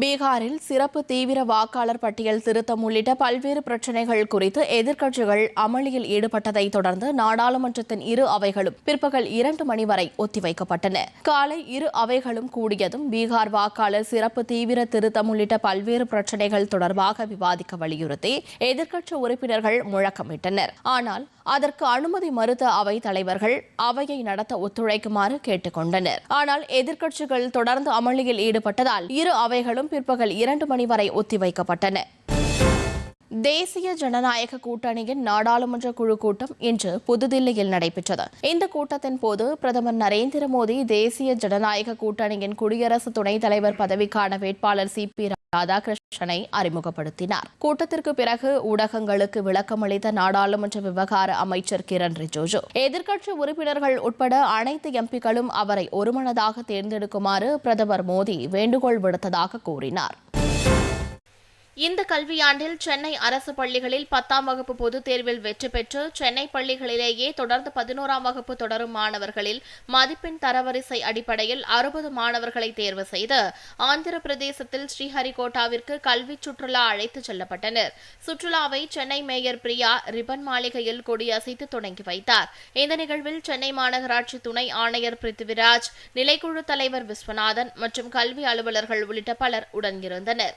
பீகாரில் சிறப்பு தீவிர வாக்காளர் பட்டியல் திருத்தம் உள்ளிட்ட பல்வேறு பிரச்சினைகள் குறித்து எதிர்க்கட்சிகள் அமளியில் ஈடுபட்டதை தொடர்ந்து நாடாளுமன்றத்தின் இரு அவைகளும் பிற்பகல் இரண்டு மணி வரை ஒத்திவைக்கப்பட்டன. காலை இரு அவைகளும் கூடியதும் பீகார் வாக்காளர் சிறப்பு தீவிர திருத்தம் உள்ளிட்ட பல்வேறு பிரச்சினைகள் தொடர்பாக விவாதிக்க வலியுறுத்தி எதிர்க்கட்சி உறுப்பினர்கள் முழக்கமிட்டனர். ஆனால் அதற்கு அனுமதி மறுத்த அவை தலைவர்கள் அவையை நடத்த ஒத்துழைக்குமாறு கேட்டுக் கொண்டனர். ஆனால் எதிர்க்கட்சிகள் தொடர்ந்து அமளியில் ஈடுபட்டதால் இரு அவைகளும் பிற்பகல் இரண்டு மணி வரை ஒத்திவைக்கப்பட்டன. தேசிய ஜனநாயக கூட்டணியின் நாடாளுமன்ற குழு கூட்டம் இன்று புதுதில்லியில் நடைபெற்றது. இந்த கூட்டத்தின் போது பிரதமர் நரேந்திர மோடி தேசிய ஜனநாயக கூட்டணியின் குடியரசு துணைத் தலைவர் பதவிக்கான வேட்பாளர் சி. பி. ராதாகிருஷ்ணனை அறிமுகப்படுத்தினார். கூட்டத்திற்கு பிறகு ஊடகங்களுக்கு விளக்கமளித்த நாடாளுமன்ற விவகார அமைச்சர் கிரண் ரிஜிஜு எதிர்க்கட்சி உறுப்பினர்கள் உட்பட அனைத்து எம்பிக்களும் அவரை ஒருமனதாக தேர்ந்தெடுக்குமாறு பிரதமர் மோடி வேண்டுகோள் விடுத்ததாக கூறினார். இந்த கல்வியாண்டில் சென்னை அரசு பள்ளிகளில் பத்தாம் வகுப்பு பொதுத் தேர்வில் வெற்றி பெற்று சென்னை பள்ளிகளிலேயே தொடர்ந்து பதினோராம் வகுப்பு தொடரும் மாணவர்களில் மதிப்பெண் தரவரிசை அடிப்படையில் அறுபது மாணவர்களை தேர்வு செய்து ஆந்திர பிரதேசத்தில் ஸ்ரீஹரிகோட்டாவிற்கு கல்வி சுற்றுலா அழைத்து செல்லப்பட்டனர். சுற்றுலாவை சென்னை மேயர் பிரியா ரிபன் மாளிகையில் கொடியசைத்து தொடங்கி வைத்தார். இந்த நிகழ்வில் சென்னை மாநகராட்சி துணை ஆணையர் பிருத்திவிராஜ் நிலைக்குழு தலைவர் விஸ்வநாதன் மற்றும் கல்வி அலுவலர்கள் உள்ளிட்ட பலர் உடனிருந்தனர்.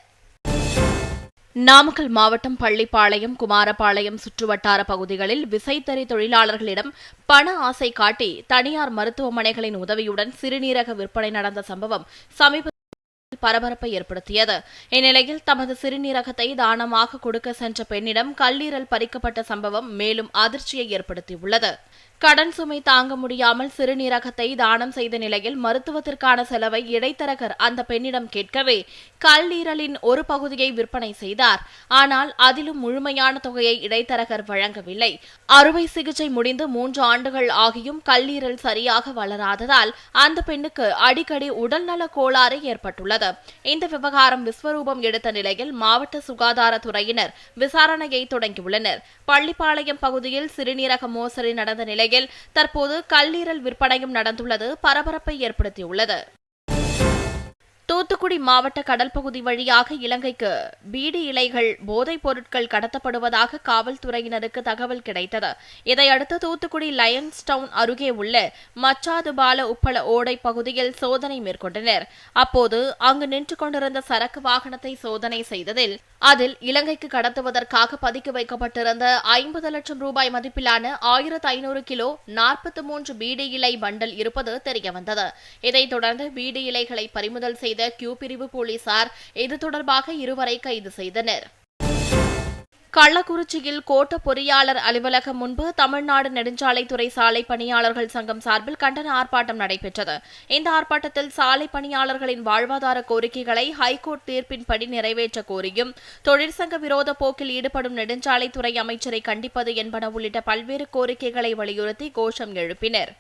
நாமக்கல் மாவட்டம் பள்ளிப்பாளையம் குமாரபாளையம் சுற்றுவட்டார பகுதிகளில் விசைத்தறி தொழிலாளர்களிடம் பண ஆசை காட்டி தனியார் மருத்துவமனைகளின் உதவியுடன் சிறுநீரக விற்பனை நடந்த சம்பவம் சமீப பரபரப்பை ஏற்படுத்தியது. இந்நிலையில் தமது சிறுநீரகத்தை தானமாக கொடுக்க சென்ற பெண்ணிடம் கல்லீரல் பறிக்கப்பட்ட சம்பவம் மேலும் அதிர்ச்சியை ஏற்படுத்தியுள்ளது. கடன் சுமை தாங்க முடியாமல் சிறுநீரகத்தை தானம் செய்த நிலையில் மருத்துவத்திற்கான செலவை இடைத்தரகர் அந்த பெண்ணிடம் கேட்கவே கல்லீரலின் ஒரு பகுதியை விற்பனை செய்தார். ஆனால் அதிலும் முழுமையான தொகையை இடைத்தரகர் வழங்கவில்லை. அறுவை சிகிச்சை முடிந்து மூன்று ஆண்டுகள் ஆகியும் கல்லீரல் சரியாக வளராததால் அந்த பெண்ணுக்கு அடிக்கடி உடல்நல கோளாறு ஏற்பட்டுள்ளது. இந்த விவகாரம் விஸ்வரூபம் எடுத்த நிலையில் மாவட்ட சுகாதாரத்துறையினர் விசாரணையை தொடங்கியுள்ளனர். பள்ளிப்பாளையம் பகுதியில் சிறுநீரக மோசடி நடந்த நிலையில் தற்போது கல்லீரல் விற்பனையும் நடந்துள்ளது. பரபரப்பை ஏற்படுத்தியுள்ளது. தூத்துக்குடி மாவட்ட கடல் பகுதி வழியாக இலங்கைக்கு பீடி இலைகள் போதைப் பொருட்கள் கடத்தப்படுவதாக காவல்துறையினருக்கு தகவல் கிடைத்தது. இதையடுத்து தூத்துக்குடி லயன்ஸ் டவுன் அருகே உள்ள மச்சாதுபால உப்பள ஓடை பகுதியில் சோதனை மேற்கொண்டனர். அப்போது அங்கு நின்று கொண்டிருந்த சரக்கு வாகனத்தை சோதனை செய்ததில் அதில் இலங்கைக்கு கடத்துவதற்காக பதுக்கி வைக்கப்பட்டிருந்த ஐம்பது லட்சம் ரூபாய் மதிப்பிலான ஆயிரத்து ஐநூறு கிலோ நாற்பத்தி மூன்று பீடி இலை பண்டல் இருப்பது தெரியவந்தது. இதைத் தொடர்ந்து பீடி இலைகளை பறிமுதல் செய்த கியூ பிரிவு போலீசார் இது தொடர்பாக இருவரை கைது செய்தனர். கள்ளக்குறிச்சியில் கோட்ட பொறியாளர் அலுவலகம் முன்பு தமிழ்நாடு நெடுஞ்சாலைத்துறை சாலை பணியாளர்கள் சங்கம் சார்பில் கண்டன ஆர்ப்பாட்டம் நடைபெற்றது. இந்த ஆர்ப்பாட்டத்தில் சாலை பணியாளர்களின் வாழ்வாதார கோரிக்கைகளை ஹைகோர்ட் தீர்ப்பின்படி நிறைவேற்ற கோரியும் தொழிற்சங்க விரோத போக்கில் ஈடுபடும் நெடுஞ்சாலைத்துறை அமைச்சரை கண்டிப்பது என்பன உள்ளிட்ட பல்வேறு கோரிக்கைகளை வலியுறுத்தி கோஷம் எழுப்பினர்.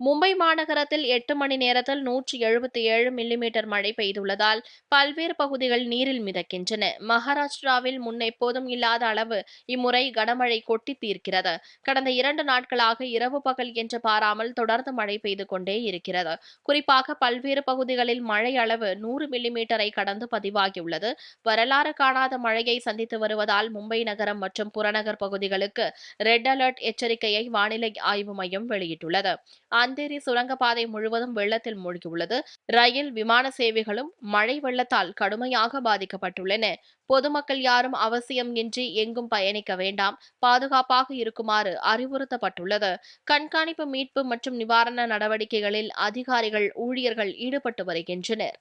மும்பை மாநகரத்தில் எட்டு மணி நேரத்தில் நூற்றி எழுபத்தி ஏழு மில்லிமீட்டர் மழை பெய்துள்ளதால் பல்வேறு பகுதிகள் நீரில் மிதக்கின்றன. மகாராஷ்டிராவில் முன் எப்போதும் இல்லாத அளவு இம்முறை கனமழை கொட்டி தீர்க்கிறது. கடந்த இரண்டு நாட்களாக இரவு பகல் என்று பாராமல் தொடர்ந்து மழை பெய்து கொண்டே இருக்கிறது. குறிப்பாக பல்வேறு பகுதிகளில் மழை அளவு நூறு மில்லிமீட்டரை கடந்து பதிவாகியுள்ளது. வரலாறு காணாத மழையை சந்தித்து வருவதால் மும்பை நகரம் மற்றும் புறநகர் பகுதிகளுக்கு ரெட் அலர்ட் எச்சரிக்கையை வானிலை ஆய்வு மையம் வெளியிட்டுள்ளது. அந்தேரி சுரங்கப்பாதை முழுவதும் வெள்ளத்தில் மூழ்கியுள்ளது. ரயில் விமான சேவைகளும் மழை வெள்ளத்தால் கடுமையாக பாதிக்கப்பட்டுள்ளன. பொதுமக்கள் யாரும் அவசியம் இன்றி எங்கும் பயணிக்க வேண்டாம். பாதுகாப்பாக இருக்குமாறு அறிவுறுத்தப்பட்டுள்ளது. கண்காணிப்பு மீட்பு மற்றும் நிவாரண நடவடிக்கைகளில் அதிகாரிகள் ஊழியர்கள் ஈடுபட்டு வருகின்றனர்.